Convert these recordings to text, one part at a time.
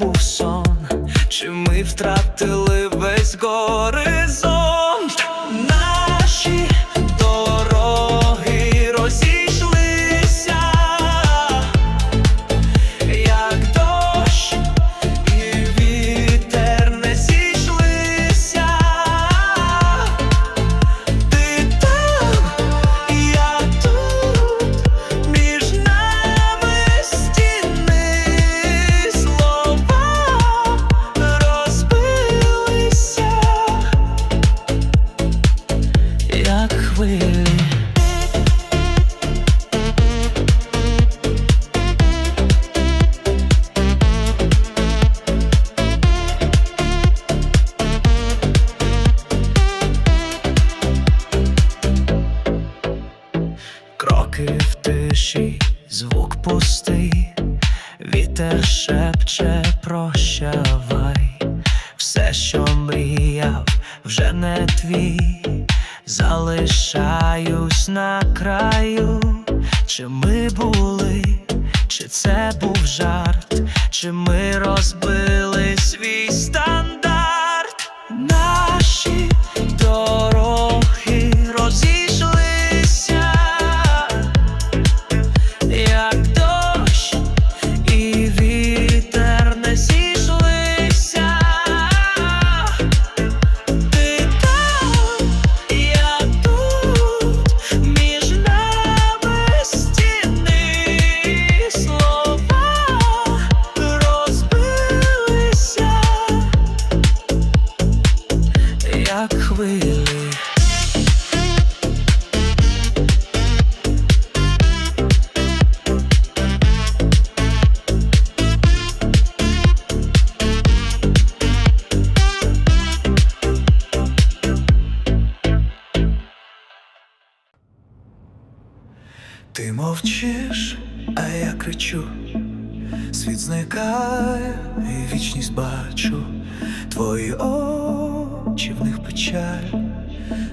був сон, чи ми втратили весь горизонт? Як були, чи це був жарт, чи ми розбили і бачу, твої очі в них печаль,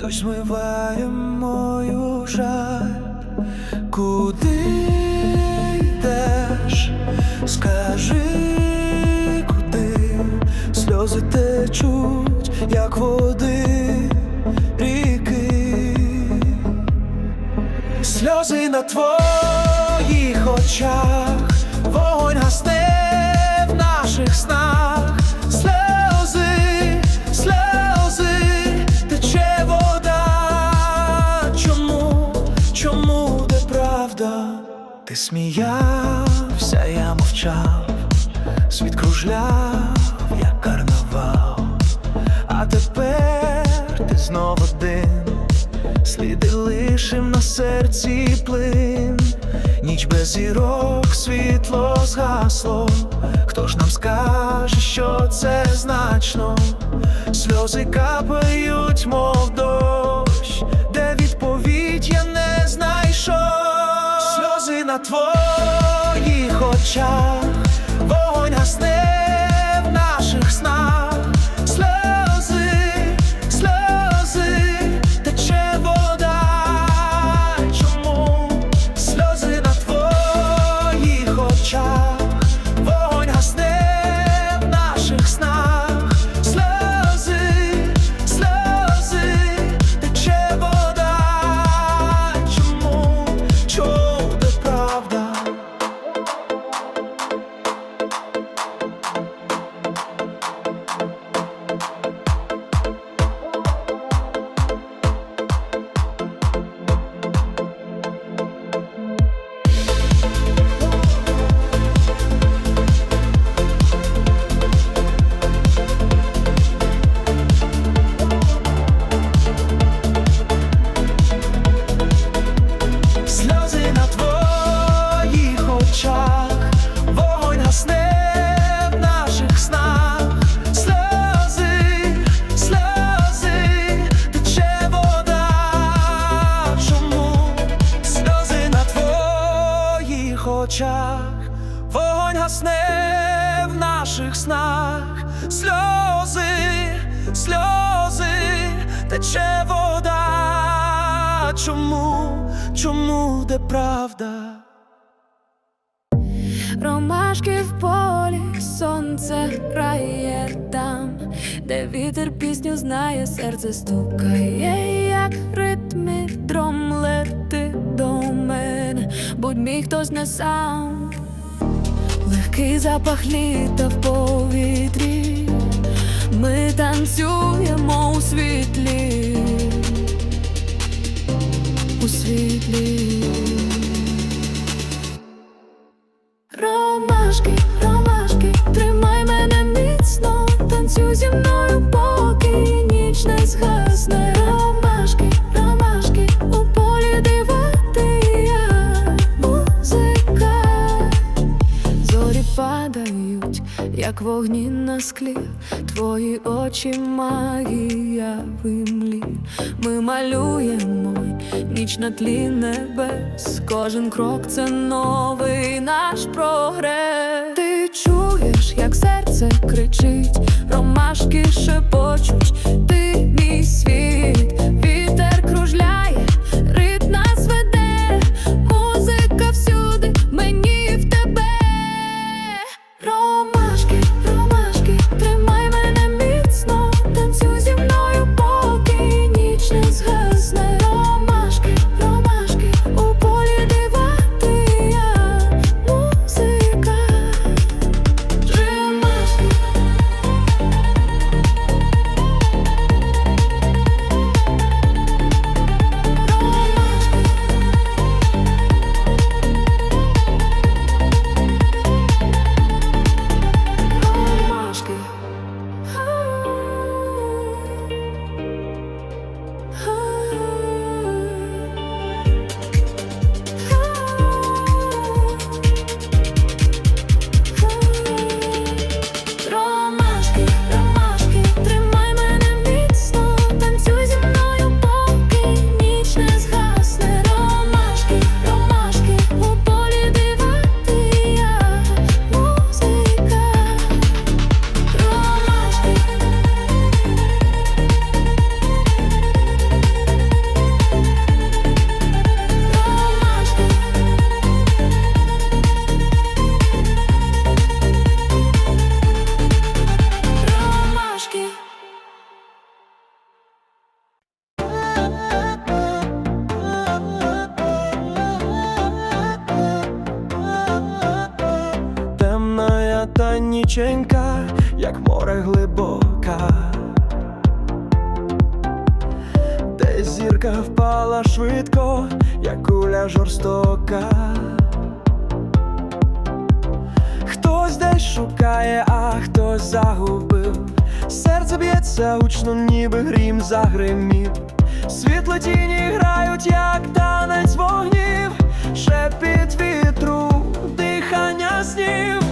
дощ змиває мою жаль, куди йдеш, скажи, куди? Сльози течуть, як води ріки. Сльози на твоїх очах, сміявся, я мовчав, світ кружляв, як карнавал, а тепер ти знов один. Сліди лишим на серці плин, ніч без зірок, світло згасло. Хто ж нам скаже, що це значно? Сльози капають, мов дощ, де відповідь я не знайшов. На твоїх очах, вогонь гасне вогонь гасне в наших снах, сльози, сльози, тече вода. Чому, чому де правда? Ромашки в полі, сонце грає там, де вітер пісню знає, серце стукає, як ритмі дром лети до мене, будь мій хтось не сам, легкий запах літа в повітрі, ми танцюємо у світлі, у світлі. Вогні на склі, твої очі магія в імлі. Ми малюємо ніч на тлі небес. Кожен крок це новий наш прогрес. Ти чуєш, як серце кричить, ромашки шепочуть, ти мій світ, вітер кружляє, та як море глибока. Де зірка впала швидко, як куля жорстока. Хтось десь шукає, а хтось загубив. Серце б'ється гучно, ніби грім загримів. Світло тіні грають, як танець вогнів, шепіт вітру, дихання снів.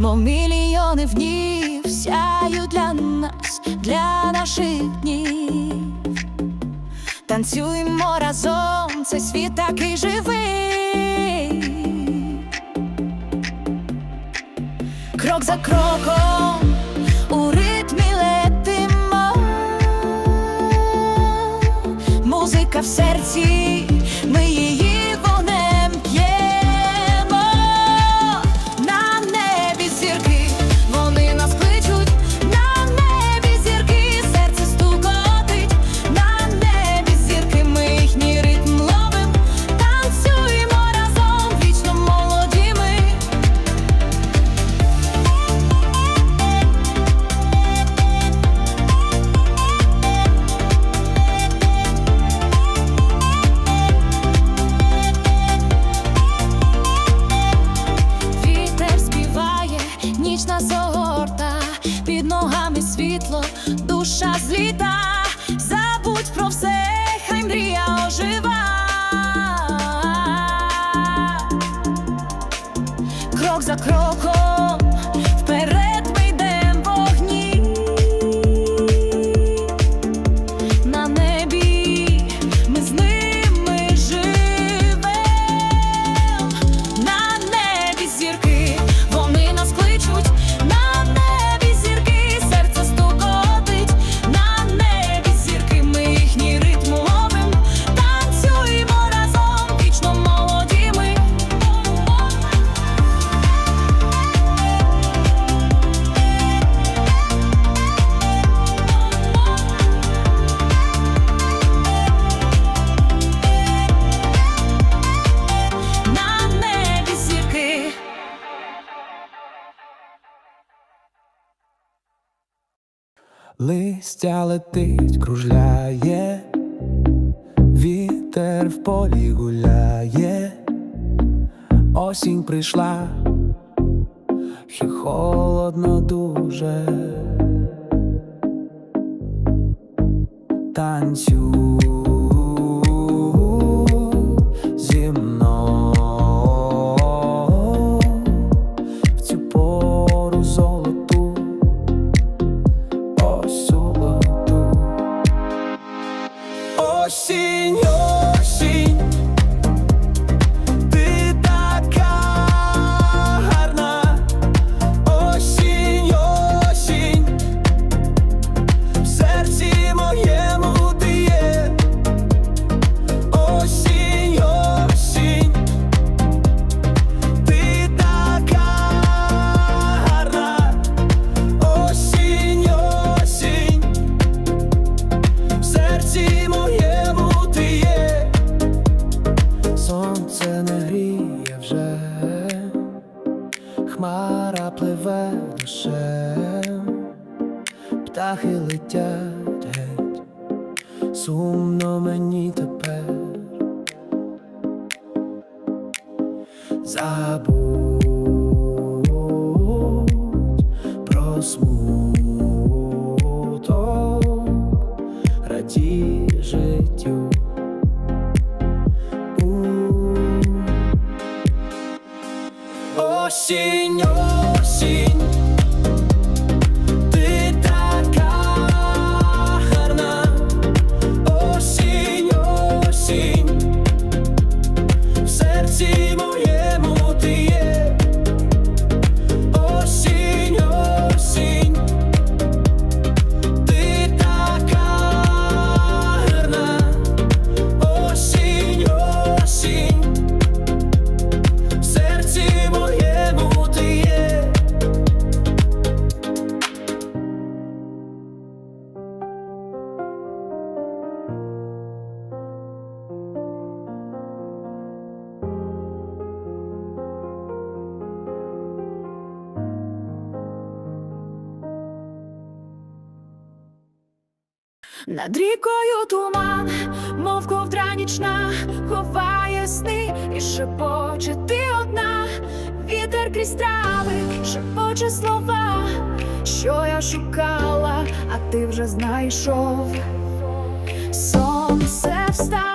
мов мільйони днів сяють для нас, для наших днів. Танцюємо разом, це світ такий живий. Крок за кроком у ритмі летимо, музика в серці. a crocodile Щастя летить, кружляє, вітер в полі гуляє, осінь прийшла, і холодно дуже, танцює. Над рікою туман, мов ковдра нічна, ховає сни і шепоче ти одна, вітер крізь трави, шепоче слова, що я шукала, а ти вже знайшов. Сонце встає,